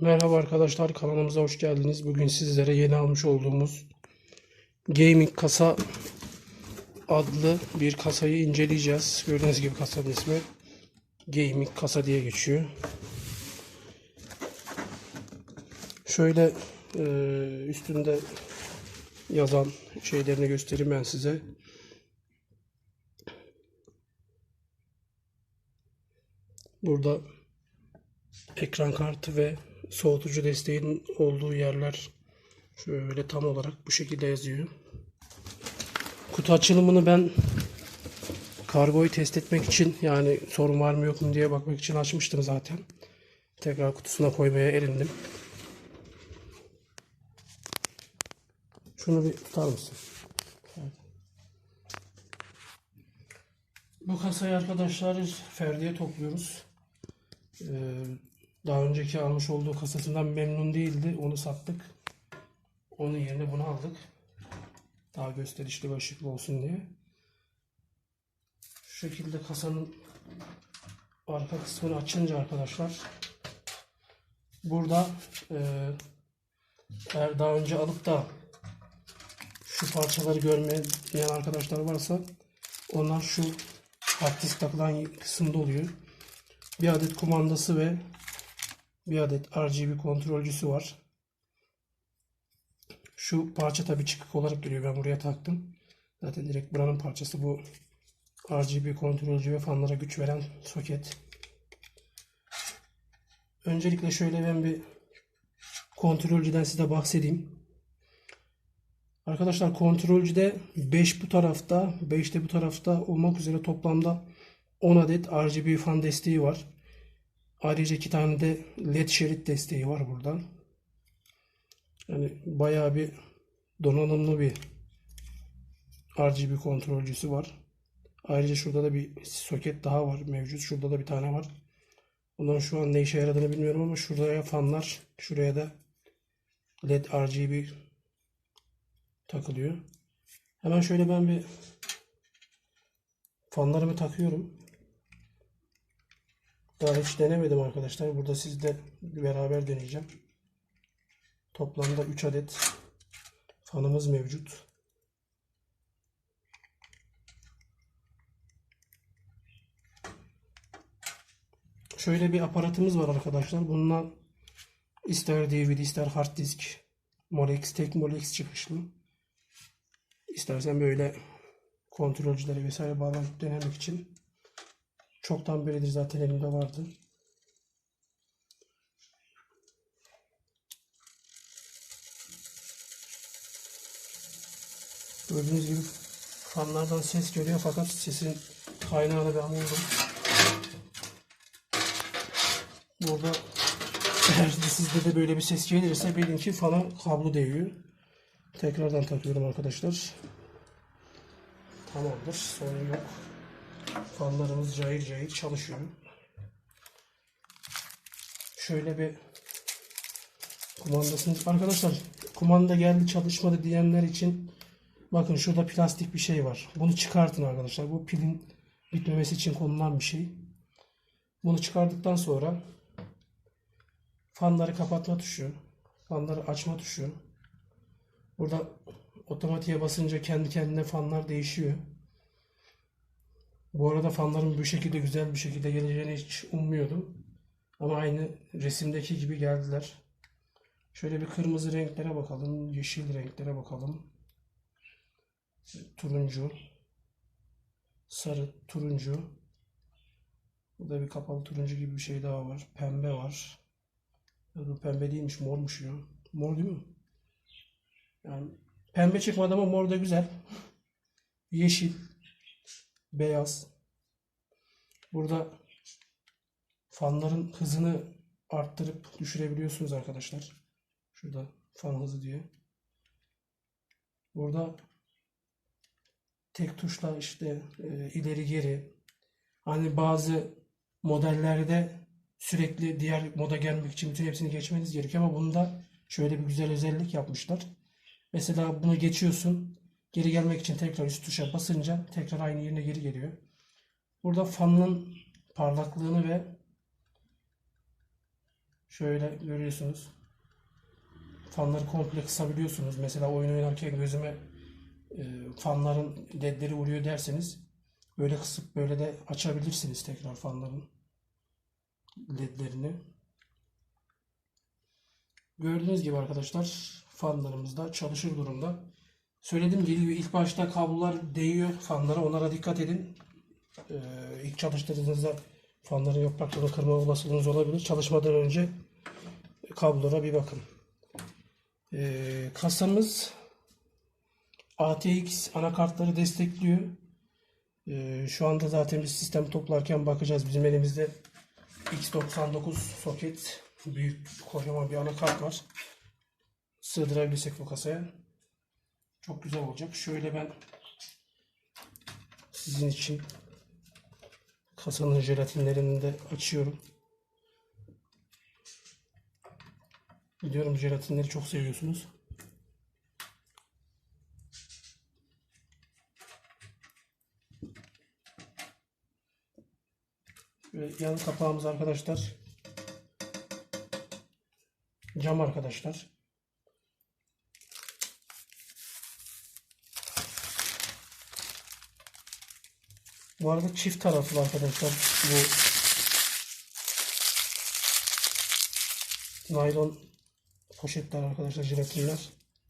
Merhaba arkadaşlar kanalımıza hoş geldiniz. Bugün sizlere yeni almış olduğumuz Gaming Kasa adlı bir kasayı inceleyeceğiz. Gördüğünüz gibi kasanın ismi Gaming Kasa diye geçiyor. Şöyle e, üstünde yazan şeylerini göstereyim ben size. Burada ekran kartı ve soğutucu desteğinin olduğu yerler şöyle tam olarak bu şekilde yazıyor. Kutu açılımını ben kargoyu test etmek için yani sorun var mı yok mu diye bakmak için açmıştım zaten. Tekrar kutusuna koymaya erindim. Şunu bir tutar mısın? Bu kasayı arkadaşlar Ferdi'ye topluyoruz. Ee, daha önceki almış olduğu kasasından memnun değildi. Onu sattık. Onun yerine bunu aldık. Daha gösterişli ve ışıklı olsun diye. Şu şekilde kasanın arka kısmını açınca arkadaşlar burada e, eğer daha önce alıp da şu parçaları görmeyen arkadaşlar varsa onlar şu hard disk takılan kısımda oluyor. Bir adet kumandası ve bir adet RGB kontrolcüsü var. Şu parça tabi çıkık olarak geliyor. Ben buraya taktım. Zaten direkt buranın parçası bu RGB kontrolcü ve fanlara güç veren soket. Öncelikle şöyle ben bir kontrolcüden size bahsedeyim. Arkadaşlar kontrolcüde 5 bu tarafta 5 de bu tarafta olmak üzere toplamda 10 adet RGB fan desteği var. Ayrıca iki tane de led şerit desteği var burada. Yani bayağı bir donanımlı bir RGB kontrolcüsü var. Ayrıca şurada da bir soket daha var mevcut. Şurada da bir tane var. Bunların şu an ne işe yaradığını bilmiyorum ama şuraya fanlar, şuraya da led RGB takılıyor. Hemen şöyle ben bir fanlarımı takıyorum. Daha hiç denemedim arkadaşlar. Burada sizle beraber deneyeceğim. Toplamda 3 adet fanımız mevcut. Şöyle bir aparatımız var arkadaşlar. Bununla ister DVD ister hard disk Molex tek Molex çıkışlı. İstersen böyle kontrolcüleri vesaire bağlanıp denemek için çoktan beridir zaten elimde vardı. Gördüğünüz gibi fanlardan ses geliyor fakat sesin kaynağını ben buldum. Burada eğer de sizde de böyle bir ses gelirse bilin ki fana kablo değiyor. Tekrardan takıyorum arkadaşlar. Tamamdır. Sorun yok. Fanlarımız cayır cayır çalışıyor. Şöyle bir kumandasını arkadaşlar kumanda geldi çalışmadı diyenler için bakın şurada plastik bir şey var. Bunu çıkartın arkadaşlar. Bu pilin bitmemesi için konulan bir şey. Bunu çıkardıktan sonra fanları kapatma tuşu, fanları açma tuşu. Burada otomatiğe basınca kendi kendine fanlar değişiyor. Bu arada fanların bu şekilde güzel bir şekilde geleceğini hiç ummuyordum. Ama aynı resimdeki gibi geldiler. Şöyle bir kırmızı renklere bakalım. Yeşil renklere bakalım. Turuncu. Sarı, turuncu. Burada bir kapalı turuncu gibi bir şey daha var. Pembe var. Bu pembe değilmiş, mormuş ya. Mor değil mi? Yani pembe çıkmadı ama mor da güzel. Yeşil. Beyaz. Burada fanların hızını arttırıp düşürebiliyorsunuz arkadaşlar. Şurada fan hızı diye. Burada tek tuşla işte e, ileri geri hani bazı modellerde sürekli diğer moda gelmek için bütün hepsini geçmeniz gerekiyor ama bunda şöyle bir güzel özellik yapmışlar. Mesela bunu geçiyorsun. Geri gelmek için tekrar üst tuşa basınca tekrar aynı yerine geri geliyor. Burada fanın parlaklığını ve Şöyle görüyorsunuz. Fanları komple kısabiliyorsunuz. Mesela oyun oynarken gözüme e, fanların ledleri vuruyor derseniz böyle kısıp böyle de açabilirsiniz tekrar fanların ledlerini. Gördüğünüz gibi arkadaşlar fanlarımız da çalışır durumda. Söylediğim gibi ilk başta kablolar değiyor fanlara onlara dikkat edin. Ee, ilk çalıştırdığınızda fanların yapraklarını kırma olasılığınız olabilir. Çalışmadan önce kablolara bir bakın. Ee, kasamız ATX anakartları destekliyor. Ee, şu anda zaten biz sistem toplarken bakacağız. Bizim elimizde X99 soket büyük kocaman bir anakart var. Sığdırabilirsek bu kasaya çok güzel olacak. Şöyle ben sizin için kasanın jelatinlerini de açıyorum. Biliyorum jelatinleri çok seviyorsunuz. Ve yan kapağımız arkadaşlar cam arkadaşlar. Bu arada çift taraflı arkadaşlar bu naylon poşetler arkadaşlar jelatinler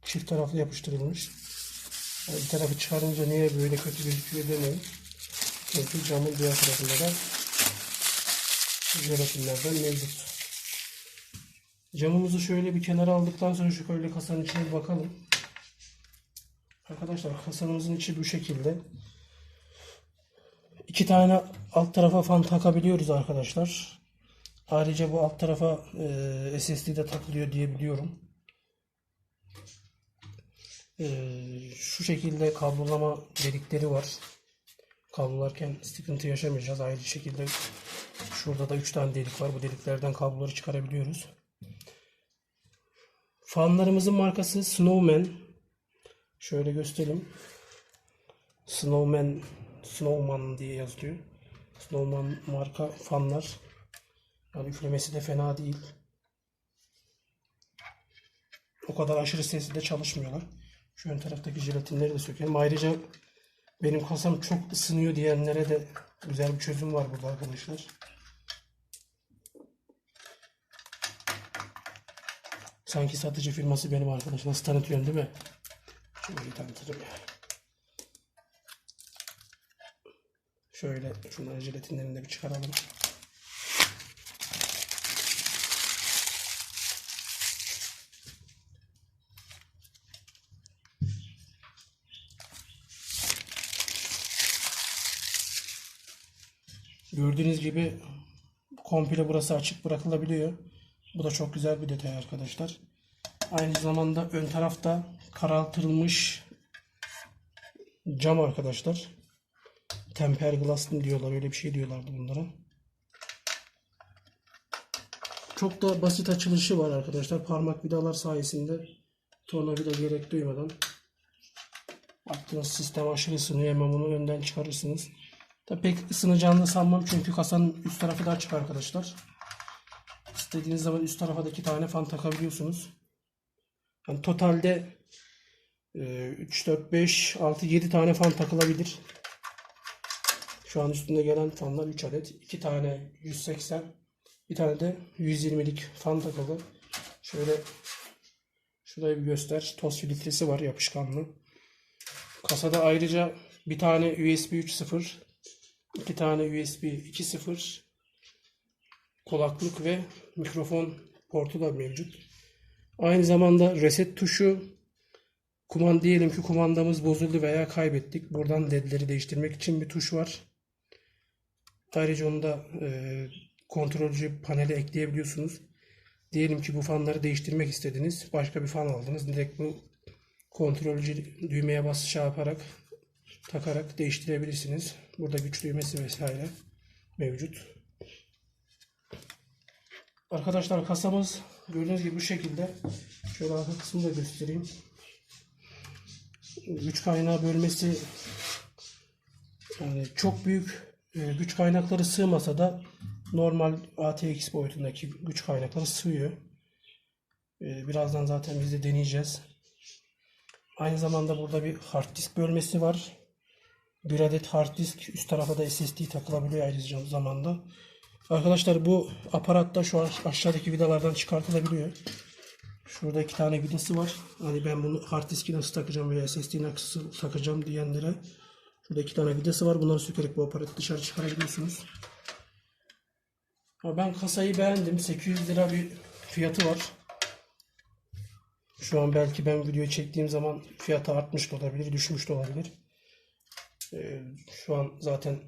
çift taraflı yapıştırılmış. Bir tarafı çıkarınca niye böyle kötü gözüküyor demeyin. Çünkü camın diğer tarafında da jelatinlerden mevcut. Camımızı şöyle bir kenara aldıktan sonra şu şöyle kasanın içine bakalım. Arkadaşlar kasamızın içi bu şekilde. İki tane alt tarafa fan takabiliyoruz arkadaşlar. Ayrıca bu alt tarafa e, SSD de takılıyor diye biliyorum. E, şu şekilde kablolama delikleri var. Kablolarken sıkıntı yaşamayacağız. Ayrı şekilde şurada da 3 tane delik var. Bu deliklerden kabloları çıkarabiliyoruz. Fanlarımızın markası Snowman. Şöyle göstereyim. Snowman Snowman diye yazılıyor. Snowman marka fanlar. Yani üflemesi de fena değil. O kadar aşırı sesli de çalışmıyorlar. Şu ön taraftaki jelatinleri de sökelim. Ayrıca benim kasam çok ısınıyor diyenlere de güzel bir çözüm var burada arkadaşlar. Sanki satıcı firması benim arkadaş. Nasıl tanıtıyorum değil mi? Şöyle tanıtırım ya. Şöyle şunların jelatinlerini de bir çıkaralım. Gördüğünüz gibi komple burası açık bırakılabiliyor. Bu da çok güzel bir detay arkadaşlar. Aynı zamanda ön tarafta karartılmış cam arkadaşlar. Temper glass mı diyorlar öyle bir şey diyorlardı bunlara. Çok da basit açılışı var arkadaşlar. Parmak vidalar sayesinde tornavida gerek duymadan Baktığınız sistem aşırı ısınıyor. Hemen bunu önden çıkarırsınız. Da pek ısınacağını sanmam çünkü kasanın üst tarafı da açık arkadaşlar. İstediğiniz zaman üst tarafa da iki tane fan takabiliyorsunuz. Yani totalde e, 3, 4, 5, 6, 7 tane fan takılabilir. Şu an üstünde gelen fanlar 3 adet. 2 tane 180, bir tane de 120'lik fan takılı. Şöyle şurayı bir göster. Toz filtresi var yapışkanlı. Kasada ayrıca bir tane USB 3.0, iki tane USB 2.0 kulaklık ve mikrofon portu da mevcut. Aynı zamanda reset tuşu kumand diyelim ki kumandamız bozuldu veya kaybettik. Buradan ledleri değiştirmek için bir tuş var. Ayrıca onu da e, kontrolcü panele ekleyebiliyorsunuz. Diyelim ki bu fanları değiştirmek istediniz. Başka bir fan aldınız. Direkt bu kontrolcü düğmeye bas şey yaparak takarak değiştirebilirsiniz. Burada güç düğmesi vesaire mevcut. Arkadaşlar kasamız gördüğünüz gibi bu şekilde. Şöyle arka kısmını da göstereyim. Güç kaynağı bölmesi yani çok büyük e, güç kaynakları sığmasa da normal ATX boyutundaki güç kaynakları sığıyor. Ee, birazdan zaten biz de deneyeceğiz. Aynı zamanda burada bir hard disk bölmesi var. Bir adet hard disk üst tarafa da SSD takılabiliyor ayrıca zamanda. Arkadaşlar bu aparatta şu an aşağıdaki vidalardan çıkartılabiliyor. Şurada iki tane vidası var. Hani ben bunu hard diski nasıl takacağım veya SSD'yi nasıl takacağım diyenlere şurada iki tane vidası var. Bunları sökerek bu aparatı dışarı çıkarabiliyorsunuz. Ama ben kasayı beğendim. 800 lira bir fiyatı var. Şu an belki ben video çektiğim zaman fiyatı artmış da olabilir, düşmüş de olabilir. Ee, şu an zaten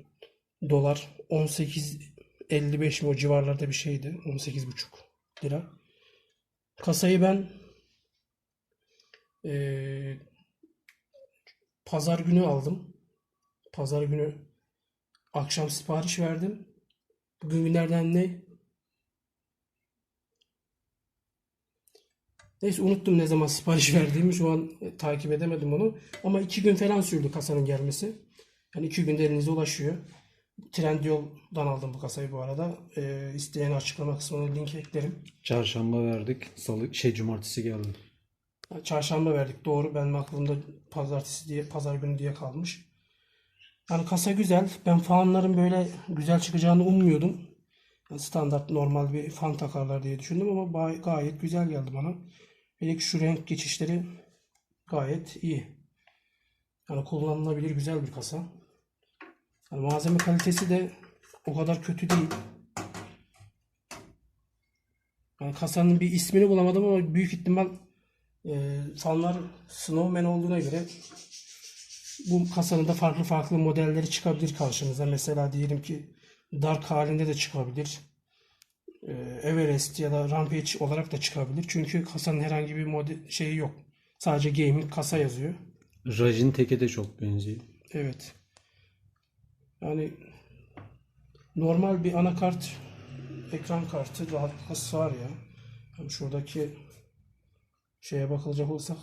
dolar 18.55 mi o civarlarda bir şeydi. 18,5 lira. Kasayı ben ee, pazar günü aldım. Pazar günü akşam sipariş verdim. Bugün günlerden ne? Neyse unuttum ne zaman sipariş verdiğimi. Şu an e, takip edemedim onu. Ama iki gün falan sürdü kasanın gelmesi. Yani iki günde elinize ulaşıyor. Trendyol'dan aldım bu kasayı bu arada. Ee, isteyen açıklama kısmına link eklerim. Çarşamba verdik. Salı şey cumartesi geldi. Çarşamba verdik doğru. Benim aklımda pazartesi diye, pazar günü diye kalmış. Yani kasa güzel. Ben fanların böyle güzel çıkacağını ummuyordum. Yani standart normal bir fan takarlar diye düşündüm ama gayet güzel geldi bana. Hele şu renk geçişleri gayet iyi. Yani kullanılabilir güzel bir kasa. Yani malzeme kalitesi de o kadar kötü değil. Yani kasanın bir ismini bulamadım ama büyük ihtimal e, fanlar Snowman olduğuna göre bu kasanın da farklı farklı modelleri çıkabilir karşınıza. Mesela diyelim ki Dark halinde de çıkabilir. E, Everest ya da Rampage olarak da çıkabilir. Çünkü kasanın herhangi bir model şeyi yok. Sadece gaming kasa yazıyor. Rajin teke de çok benziyor. Evet. Yani normal bir anakart ekran kartı rahatlıkla var ya. Yani şuradaki şeye bakılacak olsak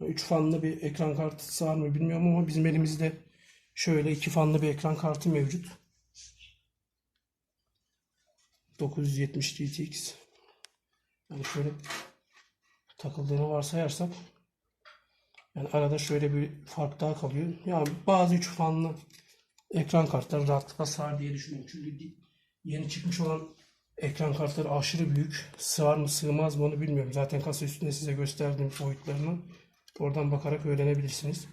3 fanlı bir ekran kartı sığar mı bilmiyorum ama bizim elimizde şöyle iki fanlı bir ekran kartı mevcut. 970 GTX. Yani şöyle takıldığını varsayarsak yani arada şöyle bir fark daha kalıyor. Yani bazı üç fanlı ekran kartları rahatlıkla sığar diye düşünüyorum. Çünkü yeni çıkmış olan ekran kartları aşırı büyük. Sığar mı sığmaz mı onu bilmiyorum. Zaten kasa üstünde size gösterdiğim boyutlarını oradan bakarak öğrenebilirsiniz.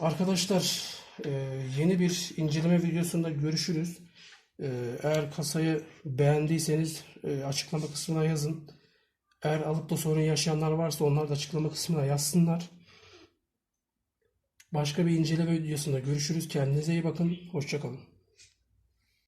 Arkadaşlar e, yeni bir inceleme videosunda görüşürüz. E, Eğer kasayı beğendiyseniz e, açıklama kısmına yazın. Eğer alıp da sorun yaşayanlar varsa onlar da açıklama kısmına yazsınlar. Başka bir inceleme videosunda görüşürüz. Kendinize iyi bakın. Hoşça kalın.